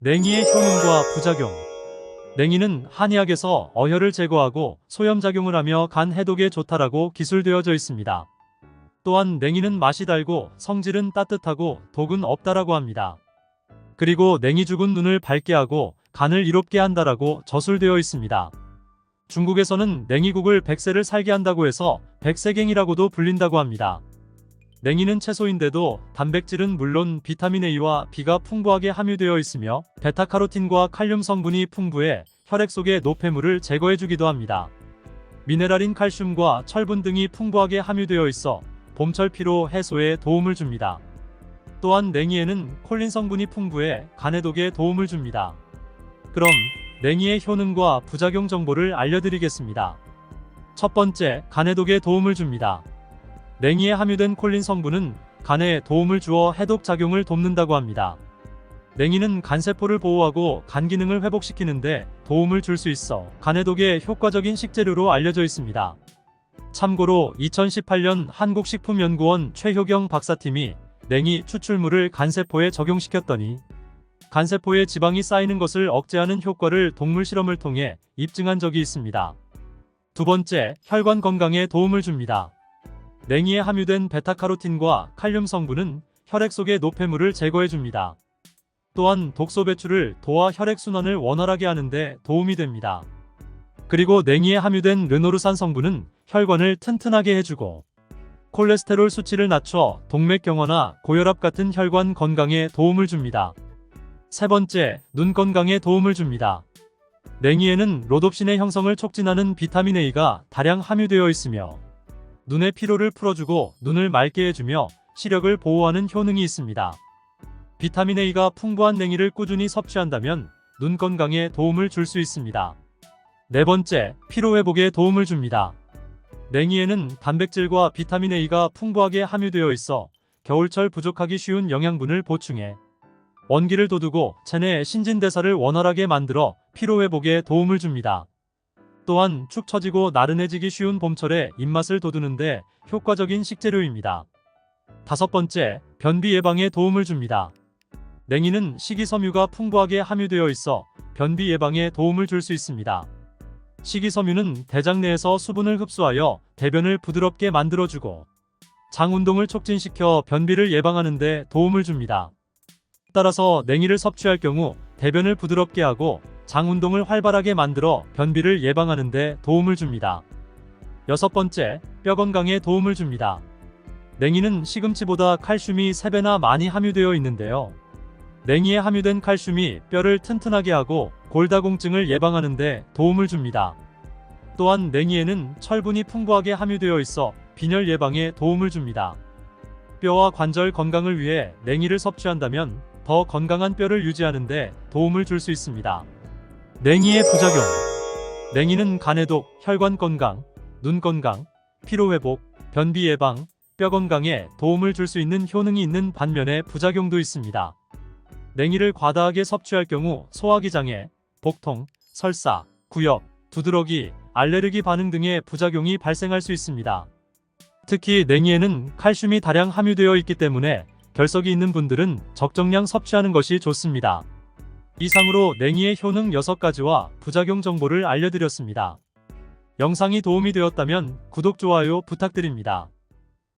냉이의 효능과 부작용. 냉이는 한의학에서 어혈을 제거하고 소염작용을 하며 간 해독에 좋다라고 기술되어져 있습니다. 또한 냉이는 맛이 달고 성질은 따뜻하고 독은 없다라고 합니다. 그리고 냉이 죽은 눈을 밝게 하고 간을 이롭게 한다라고 저술되어 있습니다. 중국에서는 냉이국을 백세를 살게 한다고 해서 백세갱이라고도 불린다고 합니다. 냉이는 채소인데도 단백질은 물론 비타민 A와 B가 풍부하게 함유되어 있으며 베타카로틴과 칼륨 성분이 풍부해 혈액 속의 노폐물을 제거해주기도 합니다. 미네랄인 칼슘과 철분 등이 풍부하게 함유되어 있어 봄철 피로 해소에 도움을 줍니다. 또한 냉이에는 콜린 성분이 풍부해 간해독에 도움을 줍니다. 그럼 냉이의 효능과 부작용 정보를 알려드리겠습니다. 첫 번째, 간해독에 도움을 줍니다. 냉이에 함유된 콜린 성분은 간에 도움을 주어 해독 작용을 돕는다고 합니다. 냉이는 간세포를 보호하고 간 기능을 회복시키는데 도움을 줄 수 있어 간해독에 효과적인 식재료로 알려져 있습니다. 참고로 2018년 한국식품연구원 최효경 박사팀이 냉이 추출물을 간세포에 적용시켰더니 간세포에 지방이 쌓이는 것을 억제하는 효과를 동물 실험을 통해 입증한 적이 있습니다. 두 번째, 혈관 건강에 도움을 줍니다. 냉이에 함유된 베타카로틴과 칼륨 성분은 혈액 속의 노폐물을 제거해 줍니다. 또한 독소 배출을 도와 혈액 순환을 원활하게 하는데 도움이 됩니다. 그리고 냉이에 함유된 르노르산 성분은 혈관을 튼튼하게 해주고 콜레스테롤 수치를 낮춰 동맥 경화나 고혈압 같은 혈관 건강에 도움을 줍니다. 세 번째, 눈 건강에 도움을 줍니다. 냉이에는 로놉신의 형성을 촉진하는 비타민 A가 다량 함유되어 있으며 눈의 피로를 풀어주고 눈을 맑게 해주며 시력을 보호하는 효능이 있습니다. 비타민 A가 풍부한 냉이를 꾸준히 섭취한다면 눈 건강에 도움을 줄 수 있습니다. 네 번째, 피로 회복에 도움을 줍니다. 냉이에는 단백질과 비타민 A가 풍부하게 함유되어 있어 겨울철 부족하기 쉬운 영양분을 보충해 원기를 돋우고 체내 신진대사를 원활하게 만들어 피로 회복에 도움을 줍니다. 또한 축 처지고 나른해지기 쉬운 봄철에 입맛을 돋우는데 효과적인 식재료입니다. 다섯 번째, 변비 예방에 도움을 줍니다. 냉이는 식이섬유가 풍부하게 함유되어 있어 변비 예방에 도움을 줄 수 있습니다. 식이섬유는 대장 내에서 수분을 흡수하여 대변을 부드럽게 만들어주고 장 운동을 촉진시켜 변비를 예방하는 데 도움을 줍니다. 따라서 냉이를 섭취할 경우 대변을 부드럽게 하고 장 운동을 활발하게 만들어 변비를 예방하는 데 도움을 줍니다. 여섯 번째, 뼈 건강에 도움을 줍니다. 냉이는 시금치보다 칼슘이 3배나 많이 함유되어 있는데요. 냉이에 함유된 칼슘이 뼈를 튼튼하게 하고 골다공증을 예방하는 데 도움을 줍니다. 또한 냉이에는 철분이 풍부하게 함유되어 있어 빈혈 예방에 도움을 줍니다. 뼈와 관절 건강을 위해 냉이를 섭취한다면 더 건강한 뼈를 유지하는 데 도움을 줄 수 있습니다. 냉이의 부작용 냉이는 간해독, 혈관 건강, 눈 건강, 피로 회복, 변비 예방, 뼈 건강에 도움을 줄 수 있는 효능이 있는 반면에 부작용도 있습니다. 냉이를 과다하게 섭취할 경우 소화기 장애, 복통, 설사, 구역, 두드러기, 알레르기 반응 등의 부작용이 발생할 수 있습니다. 특히 냉이에는 칼슘이 다량 함유되어 있기 때문에 결석이 있는 분들은 적정량 섭취하는 것이 좋습니다. 이상으로 냉이의 효능 6가지와 부작용 정보를 알려드렸습니다. 영상이 도움이 되었다면 구독, 좋아요 부탁드립니다.